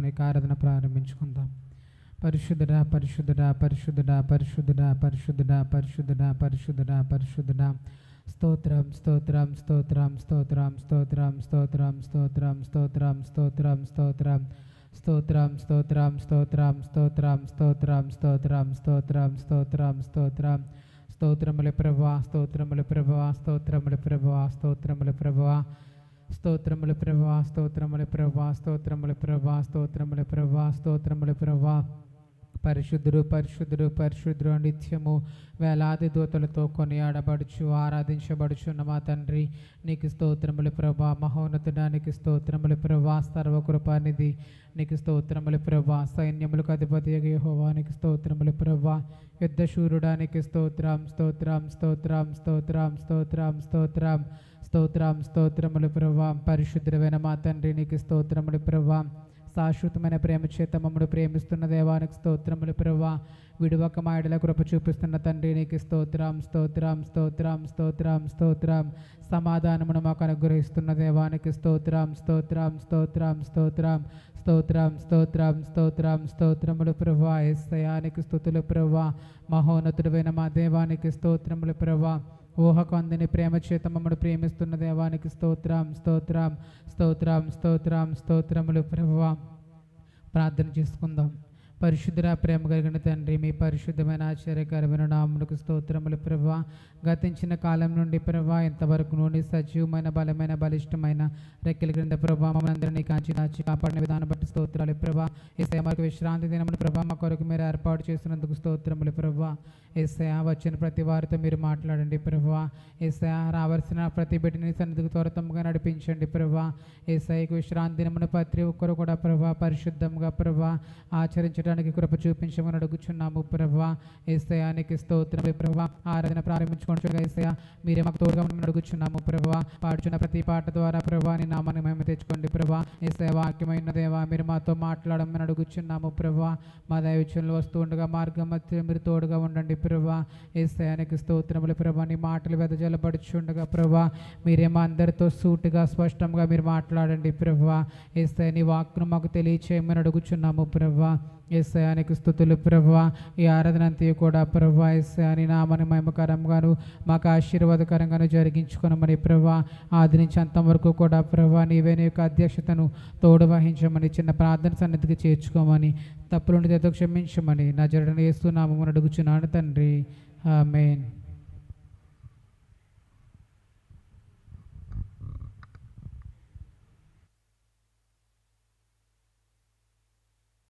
చేసుకుని ఆరాధన ప్రారంభించుకుందాం పరిశుద్ధుడా పరిశుద్ధుడా పరిశుద్ధుడా పరిశుద్ధుడా పరిశుద్ధుడా పరిశుద్ధుడా పరిశుద్ధుడా పరిశుద్ధుడా స్తోత్రం స్తోత్రం స్తోత్రం స్తోత్రం స్తోత్రం స్తోత్రం స్తోత్రం స్తోత్రం స్తోత్రం స్తోత్రం స్తోత్రం స్తోత్రం స్తోత్రం స్తోత్రం స్తోత్రం స్తోత్రం స్తోత్రం స్తోత్రం స్తోత్రం స్తోత్రముల ప్రభా స్తోత్రముల ప్రభా స్తోత్రముల ప్రభా స్తోత్రముల ప్రభా స్తోత్రములు ప్రభా స్తోత్రములు ప్రభా స్తోత్రములు ప్రభా స్తోత్రములు ప్రభా స్తోత్రములు ప్రభా. పరిశుద్ధుడు పరిశుద్ధుడు పరిశుద్ధుడు నిత్యము వేలాది దూతలతో కొనియాడబడుచు ఆరాధించబడుచున్న మా తండ్రి. నీకు స్తోత్రములు ప్రభా మహోన్నతుడానికి స్తోత్రములు ప్రభా సర్వకృపానిధి నీకు స్తోత్రములు ప్రభా సైన్యములకు అధిపతి యెహోవానికి స్తోత్రములు ప్రభా. యుద్ధశూరుడానికి స్తోత్రం స్తోత్రం స్తోత్రం స్తోత్రం స్తోత్రం స్తోత్రం స్తోత్రం. స్తోత్రములు ప్రభా పరిశుద్ధమైన మా తండ్రి నీకు స్తోత్రములు ప్రభా శాశ్వతమైన ప్రేమ చేత మమ్మడు ప్రేమిస్తున్న దేవానికి స్తోత్రములు ప్రభా విడువక మాయడల కృప చూపిస్తున్న తండ్రి నీకు స్తోత్రం స్తోత్రం స్తోత్రం స్తోత్రం స్తోత్రం. సమాధానమును మాకు అనుగ్రహిస్తున్న దేవానికి స్తోత్రం స్తోత్రం స్తోత్రం స్తోత్రం. స్తోత్రం స్తోత్రం స్తోత్రం స్తోత్రములు ప్రభా ఎస్సయానికి స్థుతులు ప్రభా మహోన్నతుడైన మా దేవానికి స్తోత్రములు ప్రభా ఊహకు అందని ప్రేమ చేత మమ్మల్ని ప్రేమిస్తున్న దేవానికి స్తోత్రం స్తోత్రం స్తోత్రం స్తోత్రం స్తోత్రములు ప్రభువ. ప్రార్థన చేసుకుందాం. పరిశుద్ధుర ప్రేమ కలిగిన తండ్రి మీ పరిశుద్ధమైన ఆశ్చర్యకరమైన నాములకు స్తోత్రములు ప్రభా. గతించిన కాలం నుండి ప్రభా ఇంతవరకు నుండి సజీవమైన బలమైన బలిష్టమైన రెక్కల క్రింద ప్రభా మమ్మల్ని కాచి కాంచి దాచి కాపాడిన విధానం బట్టి స్తోత్రాలు ప్రభా. ఏసయ మాకు విశ్రాంతి దినమును ప్రభా మా కొరకు మీరు ఏర్పాటు చేసినందుకు స్తోత్రములు ప్రభా. ఏసయ వచ్చిన ప్రతి వారితో మీరు మాట్లాడండి ప్రభా. ఏసయ రావాల్సిన ప్రతి బిడ్డని సన్నిధికి త్వరతంగా నడిపించండి ప్రభా. ఏసఐకి విశ్రాంతి దినమును ప్రతి ఒక్కరు కూడా ప్రభా పరిశుద్ధంగా ప్రభా చేయడానికి కృప చూపించమని అడుగుచున్నాము ప్రభా. ఏసయానికి స్తోత్రం ప్రభా. ఆరాధన ప్రారంభించుకుంటూ ఏసయ మీరే మాకు తోడుగా అడుగుచున్నాము ప్రభా. పాడుచున్న ప్రతి పాట ద్వారా ప్రభా నీ నామాన్ని మేము తెచ్చుకోండి ప్రభా. ఏసయ వాక్యమైన దేవా మీరు మాతో మాట్లాడమని అడుగుచున్నాము ప్రభా. మా దైవచనలు వస్తూ ఉండగా మార్గం మధ్య మీరు తోడుగా ఉండండి ప్రభా. ఏసయానికి స్తోత్రములు ప్రభా. నీ మాటలు వెదజలపడుచుండగా ప్రభా. మీరే మా అందరితో సూటిగా స్పష్టంగా మీరు మాట్లాడండి ప్రభా. ఏసయ నీ వాక్ను మాకు తెలియచేయమని అడుగుచున్నాము ప్రభా. ఏసయానికి స్థుతులు ప్రభా ఈ ఆరాధన అంతా కూడా ప్రభా ఏసయాని నామని మహిమకరంగాను మాకు ఆశీర్వాదకరంగాను జరిగించుకునమని ప్రభా ఆది నుంచి అంతం వరకు కూడా ప్రభా నీవే నీ యొక్క అధ్యక్షతను తోడు వహించమని చిన్న ప్రార్థన సన్నిధికి చేర్చుకోమని తప్పులను ఏదో క్షమించమని నా జరడని వేస్తూ నామని అడుగుచున్నాను తండ్రి. ఆమెన్.